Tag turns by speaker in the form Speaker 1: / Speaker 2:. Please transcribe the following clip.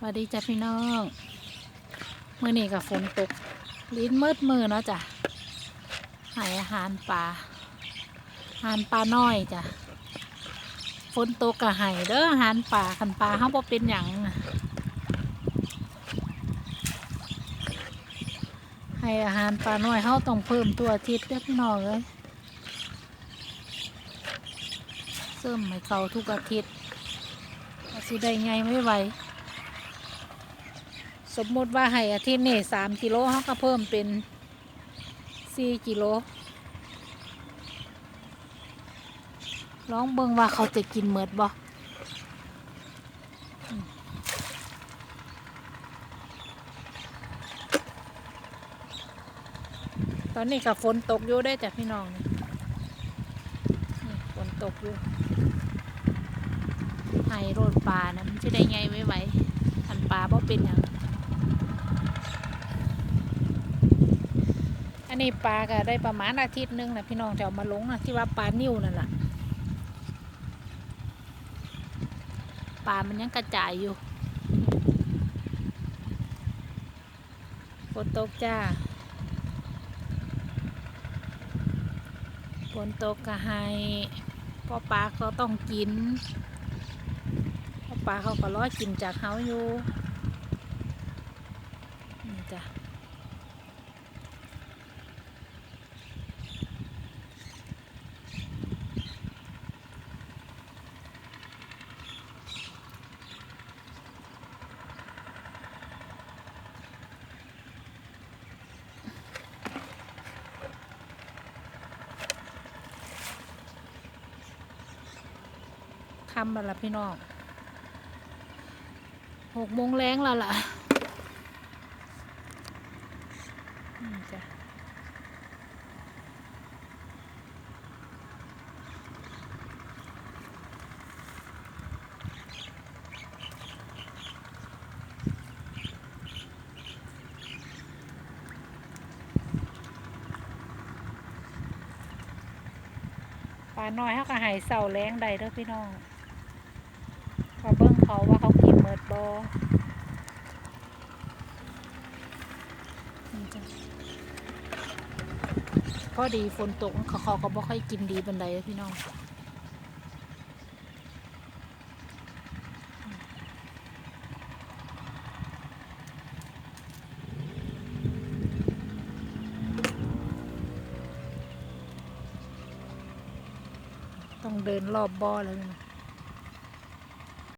Speaker 1: สวัสดีจ้ะพี่น้องเมื่อนี้กับฝนตก ลิ้นมืดมือเนาะจ้ะให้อาหารปลาอาหารปลาน้อยจ้ะฝนตกกับไห้เด้ออาหารปลาคันปลาเขาบ่เป็นหยังให้อาหารปลาน้อยเขาต้องเพิ่มตัวอาทิตย์เด้อพี่น้องเลยเสริมให้เขาทุกอาทิตย์สิได้ไงไม่ไหว สมมุติว่าให้อาทิตย์นี่สามกิโลเขาก็เพิ่มเป็นสี่กิโลลองเบิ่งว่าเขาจะกินเมิดบ่อืมตอนนี้กับฝนตกอยู่ได้จ้ะพี่น้องนี่ฝนตกอยู่ให้โรดปลานะมันจะได้ไงไว้ไว้ทันปลาบ่เป็นหยัง นนี้ปลาก็ได้ประมาณอาทิตย์หนึงนะพี่น้องจะเอามาลงนะที่ว่าปลานิ่วนั่นแหละปลามันยังกระจายอยู่ฝนตกจ้าฝนตกก็ให้พราะปลาเขาต้องกินพราะปลาเขาก็รอกินจากเขาอยู่จ้ะ คำแล้วล่ะพี่น้องหกโมงแรงแล้วล่ะจ้ะปลาน้อยเขาก็หายเสาแรงใดเด้อพี่น้อง เขาว่าเขากินเมิดบอนี่จ้ะพอดีฝนตกเขาเขาก็บ่ค่อยกินดีบันไดพี่น้องต้องเดินรอบบ่อเลยนะ